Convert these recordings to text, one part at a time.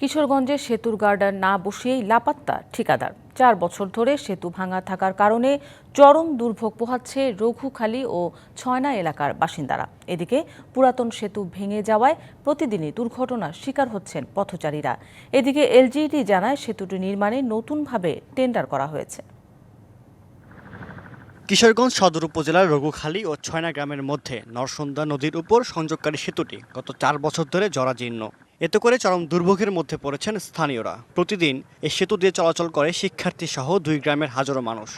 কিশোরগঞ্জে সেতুর গার্ডার না বসিয়েই লাপাত্তা ঠিকাদার। চার বছর ধরে সেতু ভাঙা থাকার কারণে চরম দুর্ভোগ পোহাচ্ছে রঘুখালী ও ছয়না এলাকার বাসিন্দারা। এদিকে পুরাতন সেতু ভেঙে যাওয়ায় প্রতিদিনই দুর্ঘটনার শিকার হচ্ছেন পথচারীরা। এদিকে এলজিইডি জানায় সেতুটি নির্মাণে নতুনভাবে টেন্ডার করা হয়েছে। কিশোরগঞ্জ সদর উপজেলার রঘুখালী ও ছয়না গ্রামের মধ্যে নরসুন্দা নদীর উপর সংযোগকারী সেতুটি গত চার বছর ধরে জরাজীর্ণ। এতে করে চরম দুর্ভোগের মধ্যে পড়েছেন স্থানীয়রা। প্রতিদিন এই সেতু দিয়ে চলাচল করে শিক্ষার্থী সহ দুই গ্রামের হাজারো মানুষ।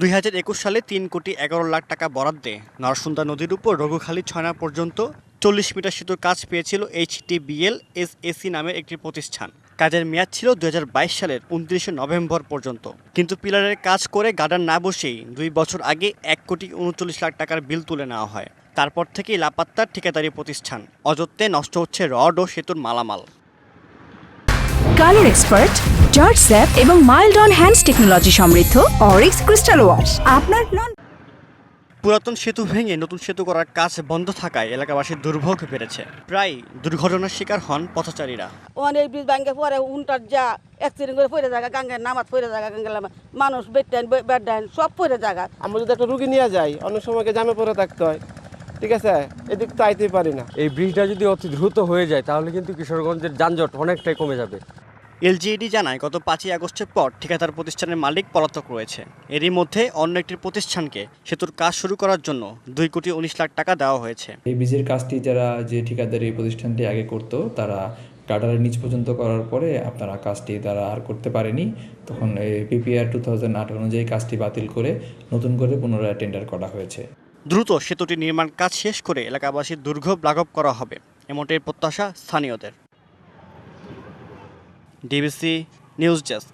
দুই হাজার একুশ সালে তিন কোটি এগারো লাখ টাকা বরাদ্দে নরসুন্দা নদীর উপর রঘুখালী ছয়না পর্যন্ত চল্লিশ মিটার সেতুর কাজ পেয়েছিল এইচটিবিএল এস এসি নামের একটি প্রতিষ্ঠান। কাজের মেয়াদ ছিল দুই হাজার বাইশ সালের উনত্রিশে নভেম্বর পর্যন্ত। কিন্তু পিলারের কাজ করে গার্ডার না বসেই দুই বছর আগে এক কোটি উনচল্লিশ লাখ টাকার বিল তুলে নেওয়া হয়। তারপর থেকেই লাপাত্তার ঠিকাদারি প্রতিষ্ঠান। অযত্নে নষ্ট হচ্ছে রড ও সেতুর মালামাল। কালার এক্সপার্ট জর্জ স্যাপ এবং মাইল্ড অন হ্যান্ডস টেকনোলজি সমৃদ্ধ অরিক্স ক্রিস্টাল ওয়াশ। আপনার নন পুরাতন সেতু ভেঙে নতুন সেতু করার কাজ বন্ধ থাকায় এলাকাবাসীর দুর্ভোগ বেড়েছে। প্রায় দুর্ঘটনার শিকার হন পথচারীরা। অনেক ব্রিজ ভাঙ্গে পরে উনটার যা অ্যাক্সিডেন্ট করে পড়ে জায়গা গাঙ্গের নামাজ পড়ে জায়গা গাঙ্গের মানুষ বেডটাইন বেডটাইন সব পড়ে জায়গা। আমরা যদি একটা রুগী নিয়ে যাই অনেক সময়কে জামে পড়ে থাকতে হয়? ঠিক আছে? এদিক তো আইতেই পারি না। এই ব্রিজটা যদি অতি দ্রুত হয়ে যায় তাহলে কিন্তু কিশোরগঞ্জের যানজট অনেকটাই কমে যাবে। এলজিইডি জানায় গত পাঁচই আগস্টের পর ঠিকাদার প্রতিষ্ঠানের মালিক পলাতক রয়েছে। এরই মধ্যে অন্য একটি প্রতিষ্ঠানকে সেতুর কাজ শুরু করার জন্য দুই কোটি উনিশ লাখ টাকা দেওয়া হয়েছে। এই বীজের কাজটি যারা যে ঠিকাদার এই প্রতিষ্ঠানটি আগে করতো তারা কাটারের নিচ পর্যন্ত করার পরে আপনারা কাজটি তারা আর করতে পারেনি। তখন এই পিপিআর টু থাউজেন্ড আট অনুযায়ী কাজটি বাতিল করে নতুন করে পুনরায় টেন্ডার করা হয়েছে। দ্রুত সেতুটি নির্মাণ কাজ শেষ করে এলাকাবাসীর দুর্ভোগ লাঘব করা হবে, এমনটাই প্রত্যাশা স্থানীয়দের। DBC news desk.